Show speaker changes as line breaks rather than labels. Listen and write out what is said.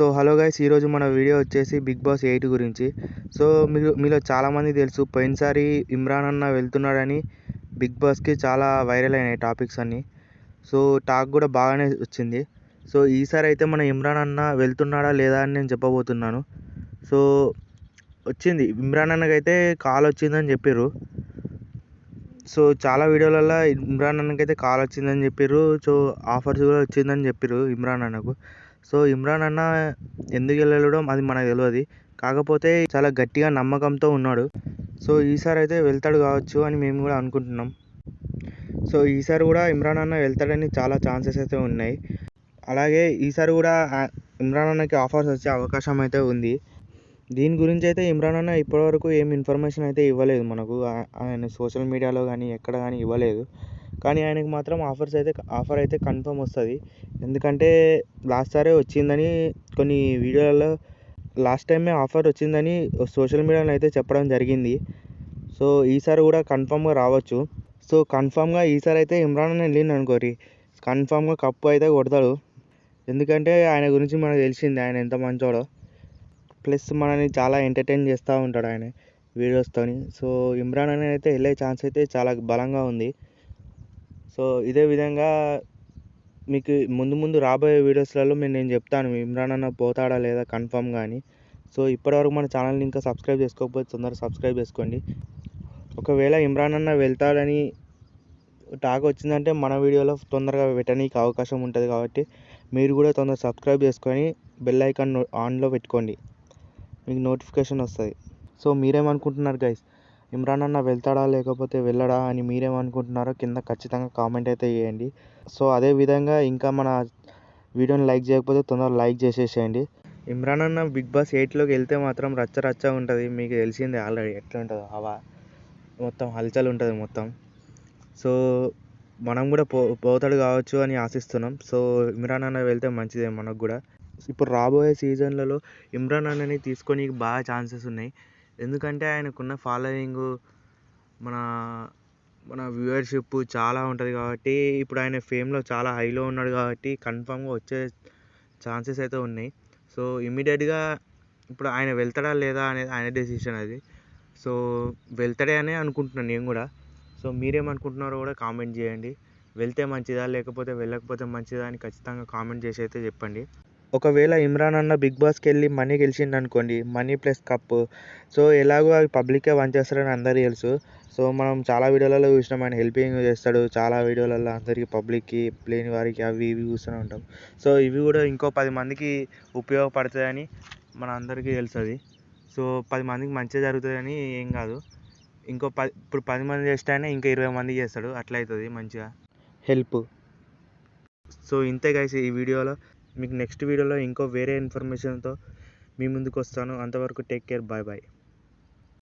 So hello guys ఈరోజు మన video వచ్చేసి బిగ్ బాస్ ఎయిట్ గురించి. సో మీరు మీలో చాలామంది తెలుసు పోయినసారి ఇమ్రాన్ అన్న వెళ్తున్నాడని బిగ్ బాస్కి చాలా వైరల్ అయినాయి టాపిక్స్ అన్నీ. సో టాక్ కూడా బాగానే వచ్చింది. సో ఈసారి అయితే మన ఇమ్రాన్ అన్న వెళ్తున్నాడా లేదా అని నేను చెప్పబోతున్నాను. సో వచ్చింది. ఇమ్రాన్ అన్నకైతే కాల్ వచ్చిందని చెప్పారు సో చాలా వీడియోలలో ఇమ్రాన్ అన్నకైతే కాల్ వచ్చిందని చెప్పారు సో ఆఫర్స్ కూడా వచ్చిందని చెప్పారు ఇమ్రాన్ అన్నకు. సో ఇమ్రాన్ అన్న ఎందుకు వెళ్ళడం అది మనకు తెలియదు కాకపోతే చాలా గట్టిగా నమ్మకంతో ఉన్నాడు. సో ఈసారి అయితే వెళ్తాడు కావచ్చు అని మేము కూడా అనుకుంటున్నాం. సో ఈసారి కూడా ఇమ్రాన్ అన్న వెళ్తాడని చాలా ఛాన్సెస్ అయితే ఉన్నాయి. అలాగే ఈసారి కూడా ఇమ్రాన్ అన్నకి ఆఫర్స్ వచ్చే అవకాశం అయితే ఉంది. దీని గురించి అయితే ఇమ్రాన్ అన్న ఇప్పటివరకు ఏం ఇన్ఫర్మేషన్ అయితే ఇవ్వలేదు మనకు. ఆయన సోషల్ మీడియాలో కానీ ఎక్కడ కానీ ఇవ్వలేదు. కానీ ఆయనకి మాత్రం ఆఫర్స్ అయితే ఆఫర్ అయితే కన్ఫర్మ్ వస్తుంది. ఎందుకంటే లాస్ట్ సారే వచ్చిందని కొన్ని వీడియోలలో లాస్ట్ టైమే ఆఫర్ వచ్చిందని సోషల్ మీడియాలో అయితే చెప్పడం జరిగింది. సో ఈసారి కూడా కన్ఫామ్గా రావచ్చు. సో కన్ఫామ్గా ఈసారి అయితే ఇమ్రాన్ అని వెళ్ళింది అనుకోరి కన్ఫామ్గా కప్పు అయితే కొడతాడు. ఎందుకంటే ఆయన గురించి మనకు తెలిసింది ఆయన ఎంత మంచోడో. ప్లస్ మనని చాలా ఎంటర్టైన్ చేస్తూ ఉంటాడు ఆయన వీడియోస్తోని సో ఇమ్రాన్ అని అయితే వెళ్ళే ఛాన్స్ అయితే చాలా బలంగా ఉంది. సో ఇదే విధంగా మీకు ముందు ముందు రాబోయే వీడియోస్లలో నేను నేను చెప్తాను. ఇమ్రాన్ అన్న పోతాడా లేదా కన్ఫర్మ్ కానీ సో ఇప్పటివరకు మన ఛానల్ని ఇంకా సబ్స్క్రైబ్ చేసుకోకపోతే తొందరగా సబ్స్క్రైబ్ చేసుకోండి. ఒకవేళ ఇమ్రాన్ అన్న వెళ్తాడని టాక్ వచ్చిందంటే మన వీడియోలో తొందరగా పెట్టడానికి అవకాశం ఉంటుంది కాబట్టి మీరు కూడా తొందరగా సబ్స్క్రైబ్ చేసుకొని బెల్ ఐకాన్ ఆన్లో పెట్టుకోండి. మీకు నోటిఫికేషన్ వస్తుంది. సో మీరేమనుకుంటున్నారు గైస్ ఇమ్రాన్ అన్న వెళ్తాడా లేకపోతే వెళ్ళడా అని మీరేమనుకుంటున్నారో కింద ఖచ్చితంగా కామెంట్ అయితే చేయండి. సో అదే విధంగా ఇంకా మన వీడియోని లైక్ చేయకపోతే తొందరగా లైక్ చేసేసేయండి. ఇమ్రాన్ అన్న బిగ్ బాస్ ఎయిట్లోకి వెళ్తే మాత్రం రచ్చ రచ్చ ఉంటుంది. మీకు తెలిసిందే ఆల్రెడీ ఎట్లా ఉంటుందో హవా. మొత్తం హల్చల్ ఉంటుంది మొత్తం. సో మనం కూడా పో పోతాడు కావచ్చు అని ఆశిస్తున్నాం. సో ఇమ్రాన్ అన్న వెళ్తే మంచిదే మనకు కూడా. ఇప్పుడు రాబోయే సీజన్లలో ఇమ్రాన్ అన్నని తీసుకొని బాగా ఛాన్సెస్ ఉన్నాయి. ఎందుకంటే ఆయనకున్న ఫాలోయింగ్ మన మన వ్యూవర్షిప్ చాలా ఉంటుంది కాబట్టి ఇప్పుడు ఆయన ఫేమ్లో చాలా హైలో ఉన్నాడు కాబట్టి కన్ఫామ్గా వచ్చే ఛాన్సెస్ అయితే ఉన్నాయి. సో ఇమీడియట్గా ఇప్పుడు ఆయన వెళ్తాడా లేదా అనేది ఆయన డెసిషన్ అది. సో వెళ్తాడే అనే అనుకుంటున్నాను నేను కూడా. సో మీరేమనుకుంటున్నారో కూడా కామెంట్ చేయండి. వెళ్తే మంచిదా లేకపోతే వెళ్ళకపోతే మంచిదా అని ఖచ్చితంగా కామెంట్ చేసి అయితే చెప్పండి. ఒకవేళ ఇమ్రాన్ అన్న బిగ్ బాస్కి వెళ్ళి మనీ గెలిచిండు అనుకోండి మనీ ప్లస్ కప్పు. సో ఎలాగో అవి పబ్లిక్కే చేస్తారని అందరికీ తెలుసు. సో మనం చాలా వీడియోలలో చూసినాం ఆయన హెల్పింగ్ చేస్తాడు. చాలా వీడియోలలో అందరికీ పబ్లిక్కి లేని వారికి అవి ఇవి చూస్తూనే ఉంటాం. సో ఇవి కూడా ఇంకో పది మందికి ఉపయోగపడతాయని మన అందరికీ తెలుస్తుంది సో పది మందికి మంచిగా జరుగుతుందని ఏం కాదు. ఇంకో పది ఇప్పుడు పది మంది చేస్తే ఇంకా ఇరవై మంది చేస్తాడు. అట్లా అవుతుంది మంచిగా. హెల్ప్. సో ఇంతే గైస్ ఈ వీడియోలో. మీకు నెక్స్ట్ వీడియోలో ఇంకో వేరే ఇన్ఫర్మేషన్తో మీ ముందుకు వస్తాను. అంతవరకు టేక్ కేర్ బాయ్ బాయ్